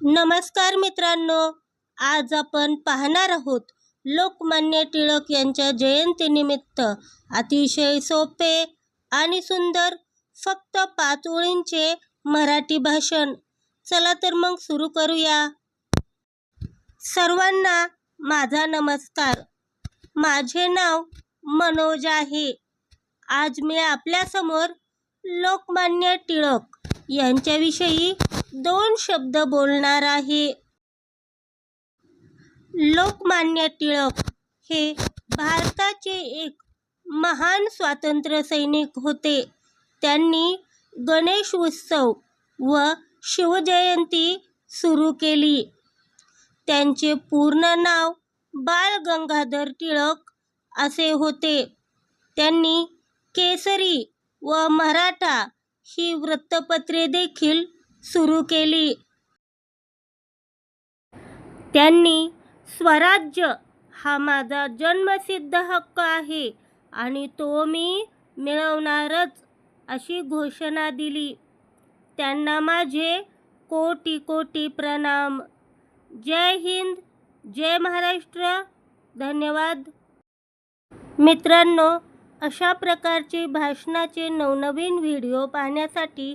नमस्कार मित्रांनो आज आपण पाहणार आहोत लोकमान्य टिळक यांच्या जयंतीनिमित्त अतिशय सोपे आणि सुंदर फक्त पाच ओळींचे मराठी भाषण. चला तर मग सुरू करूया. सर्वांना माझा नमस्कार. माझे नाव मनोज आहे. आज मी आपल्यासमोर लोकमान्य टिळक यांच्याविषयी दोन शब्द बोलणार आहे. लोकमान्य टिळक हे भारताचे एक महान स्वातंत्र्य सैनिक होते. त्यांनी गणेश उत्सव व शिवजयंती सुरू केली. त्यांचे पूर्ण नाव बाळ गंगाधर टिळक असे होते. त्यांनी केसरी व मराठा ही वृत्तपत्रे देखील सुरू केली. त्यांनी स्वराज्य हा माझा जन्मसिद्ध हक्क आहे आणि तो मी मिळवणारच अशी घोषणा दिली. त्यांना माझे कोटी कोटी प्रणाम. जय हिंद जय महाराष्ट्र. धन्यवाद. मित्रांनो अशा प्रकारचे भाषणाचे नवनवीन व्हिडिओ पाहण्यासाठी